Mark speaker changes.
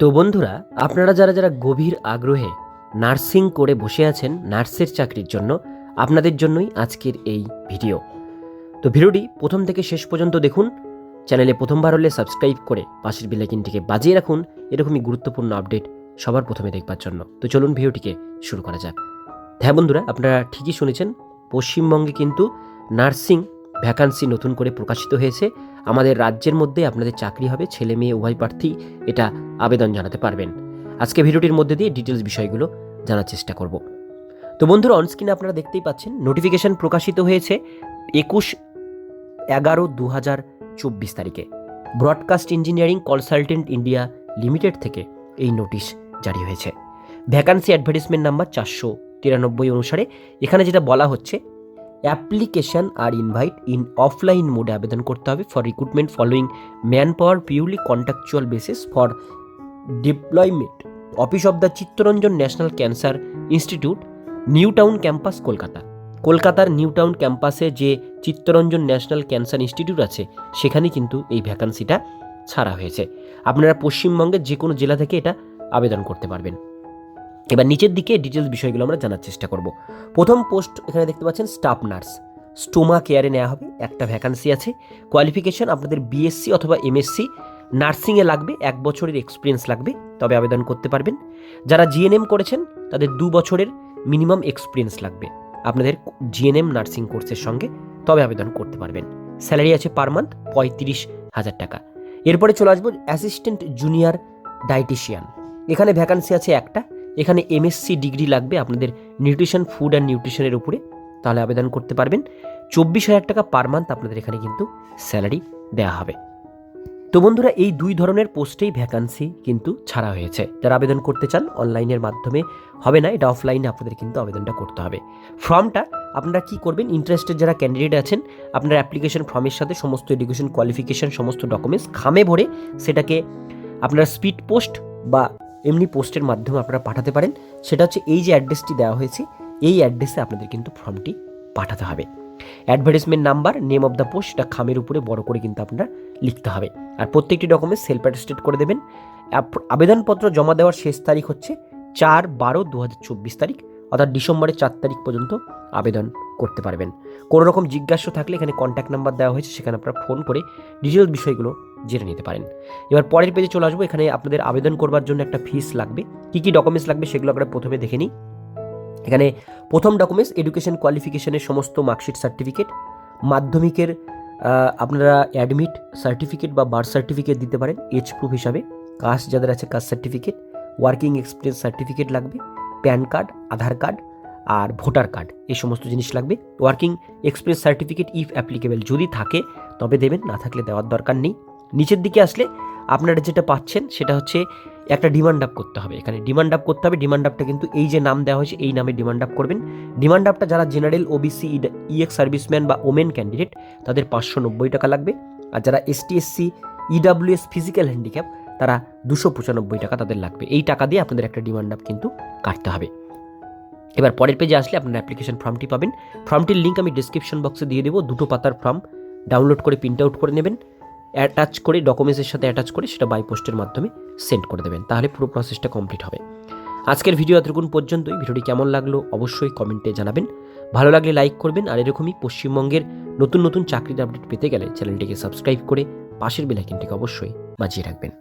Speaker 1: তো বন্ধুরা, আপনারা যারা যারা গভীর আগ্রহে নার্সিং করে বসে আছেন নার্সের চাকরির জন্য, আপনাদের জন্যই আজকের এই ভিডিও। তো ভিডিওটি প্রথম থেকে শেষ পর্যন্ত দেখুন, চ্যানেলে প্রথমবার হলে সাবস্ক্রাইব করে পাশের বেলাইকিনটিকে বাজিয়ে রাখুন, এরকমই গুরুত্বপূর্ণ আপডেট সবার প্রথমে দেখবার জন্য। তো চলুন ভিডিওটিকে শুরু করা যাক। হ্যাঁ বন্ধুরা, আপনারা ঠিকই শুনেছেন, পশ্চিমবঙ্গে কিন্তু নার্সিং ভ্যাকান্সি নতুন করে প্রকাশিত হয়েছে। আমাদের রাজ্যের মধ্যে আপনাদের চাকরি হবে, ছেলে মেয়ে, উভয় প্রার্থী, এটা আবেদন জানাতে পারবেন। আজকে ভিডিওটির মধ্যে দিয়ে ডিটেলস বিষয়গুলো জানার চেষ্টা করব। তো বন্ধুরা অনস্ক্রিনে আপনারা দেখতেই পাচ্ছেন নোটিফিকেশন প্রকাশিত হয়েছে একুশ এগারো দু হাজার চব্বিশ তারিখে। Broadcast engineering consultant India limited থেকে এই নোটিশ জারি হয়েছে। ভ্যাকান্সি অ্যাডভার্টিসমেন্ট নাম্বার চারশো তিরানব্বই অনুসারে, এখানে যেটা বলা হচ্ছে অ্যাপ্লিকেশন আর ইনভাইট ইন অফলাইন মোডে আবেদন করতে হবে for recruitment following manpower purely contractual basis for deployment. Office of the Chittaranjan national cancer institute new town campus, Kolkata. কলকাতার নিউ টাউন ক্যাম্পাসে যে চিত্তরঞ্জন ন্যাশনাল ক্যান্সার ইনস্টিটিউট আছে সেখানে কিন্তু এই ভ্যাকান্সিটা ছাড়া হয়েছে। আপনারা পশ্চিমবঙ্গের যে কোনো জেলা থেকে এটা আবেদন করতে পারবেন। এবার নিচের দিকে ডিটেলস বিষয়গুলো আমরা জানার চেষ্টা করব। প্রথম পোস্ট এখানে দেখতে পাচ্ছেন স্টাফ নার্স স্টোমা কেয়ারে নেওয়া হবে, একটা ভ্যাকান্সি আছে। কোয়ালিফিকেশন আপনাদের বিএসসি অথবা এমএসসি নার্সিংয়ে লাগবে, এক বছরের এক্সপিরিয়েন্স লাগবে, তবে আবেদন করতে পারবেন। যারা জিএনএম করেছেন, তাদের দু বছরের মিনিমাম এক্সপিরিয়েন্স লাগবে আপনাদের জিএনএম নার্সিং কোর্সের সঙ্গে, তবে আবেদন করতে পারবেন। স্যালারি আছে পার মান্থ পঁয়ত্রিশ হাজার টাকা। এরপরে চলে আসব অ্যাসিস্ট্যান্ট জুনিয়র ডায়েটিশিয়ান এখানে ভ্যাকান্সি আছে একটা এখানে এমএসসি ডিগ্রি লাগবে আপনাদের নিউট্রিশন ফুড অ্যান্ড নিউট্রিশনের উপরে। তাহলে আবেদন করতে পারবেন। চব্বিশ হাজার টাকা পার মান্থ আপনাদের এখানে কিন্তু স্যালারি দেওয়া হবে। তো বন্ধুরা, এই দুই ধরনের পোস্টেই ভ্যাকান্সি কিন্তু ছাড়া হয়েছে। যারা আবেদন করতে চান অনলাইনের মাধ্যমে হবে না, এটা অফলাইনে আপনাদের কিন্তু আবেদনটা করতে হবে। ফর্মটা আপনারা কি করবেন? ইন্টারেস্টেড যারা ক্যান্ডিডেট আছেন, আপনার অ্যাপ্লিকেশন ফর্মের সাথে সমস্ত এডুকেশন কোয়ালিফিকেশন সমস্ত ডকুমেন্টস খামে ভরে সেটাকে আপনারা স্পিড পোস্ট বা এমনি পোস্টের মাধ্যমে আপনারা পাঠাতে পারেন। সেটা হচ্ছে এই যে অ্যাড্রেসটি দেওয়া হয়েছে, এই অ্যাড্রেসে আপনাদের কিন্তু ফর্মটি পাঠাতে হবে। Advertisement number, name of the post, সেটা খামের উপরে বড় করে কিন্তু আপনারা লিখতে হবে। আর প্রত্যেকটি ডকুমেন্ট সেলফ অ্যাটেস্টেড করে দেবেন। আবেদনপত্র জমা দেওয়ার শেষ তারিখ হচ্ছে চার বারো দু তারিখ, অর্থাৎ ডিসেম্বরের চার তারিখ পর্যন্ত আবেদন করতে পারবেন। কোনো রকম জিজ্ঞাসা থাকলে এখানে কন্ট্যাক্ট নাম্বার দেওয়া হয়েছে, সেখানে আপনারা ফোন করে ডিটেল বিষয়গুলো জেনে নিতে পারেন। এবার পরের পেজে চলে আসব। এখানে আপনাদের আবেদন করবার জন্য একটা ফিস লাগবে। কী কী ডকুমেন্টস লাগবে সেগুলো আমরা প্রথমে দেখে নিই। এখানে প্রথম ডকুমেন্টস এডুকেশন কোয়ালিফিকেশনের সমস্ত মার্কশিট সার্টিফিকেট মাধ্যমিকের আপনারা অ্যাডমিট সার্টিফিকেট বা বার্থ সার্টিফিকেট দিতে পারেন এজ প্রুফ হিসাবে। কাস্ট যাদের আছে caste certificate working experience certificate লাগবে প্যান কার্ড আধার কার্ড আর ভোটার কার্ড এই সমস্ত জিনিস লাগবে। Working experience certificate if applicable যদি থাকে, তবে দেবেন, না থাকলে দেওয়ার দরকার নেই। নিচের দিকে আসলে আপনারা যেটা পাচ্ছেন সেটা হচ্ছে একটা ডিমান্ড আপ করতে হবে। এখানে ডিমান্ড আপ করতে হবে ডিমান্ড আপটা কিন্তু এই যে নাম দেওয়া হয়েছে, এই নামে ডিমান্ড আপ করবেন। ডিমান্ড আপটা যারা জেনারেল ওবিসি ইএক্স সার্ভিসম্যান বা ওমেন ক্যান্ডিডেট তাদের পাঁচশো নব্বই টাকা লাগবে। আর যারা ST SC EWS physical handicap তারা দুশো পঁচানব্বই টাকা তাদের লাগবে। এই টাকা দিয়ে আপনাদের একটা ডিমান্ড আপ কিন্তু কাটতে হবে। এবার পরের পেজে আসলে আপনার অ্যাপ্লিকেশন ফর্মটি পাবেন। ফর্মটির লিঙ্ক আমি ডিসক্রিপশন বক্সে দিয়ে দেবো। দুটো পাতার ফর্ম ডাউনলোড করে প্রিন্ট আউট করে নেবেন। অ্যাটাচ করে ডকুমেন্টসের সাথে অ্যাটাচ করে সেটা বাই পোস্টের মাধ্যমে সেন্ড করে দেবেন। তাহলে পুরো প্রসেসটা কমপ্লিট হবে। আজকের ভিডিও এতটুকুন পর্যন্তই। ভিডিওটি কেমন লাগল অবশ্যই কমেন্টে জানাবেন। ভালো লাগলে লাইক করবেন আর এরকমই পশ্চিমবঙ্গের নতুন নতুন চাকরির আপডেট পেতে গেলে চ্যানেলটিকে সাবস্ক্রাইব করে পাশের বেলাইকিনটিকে অবশ্যই বাজিয়ে রাখবেন।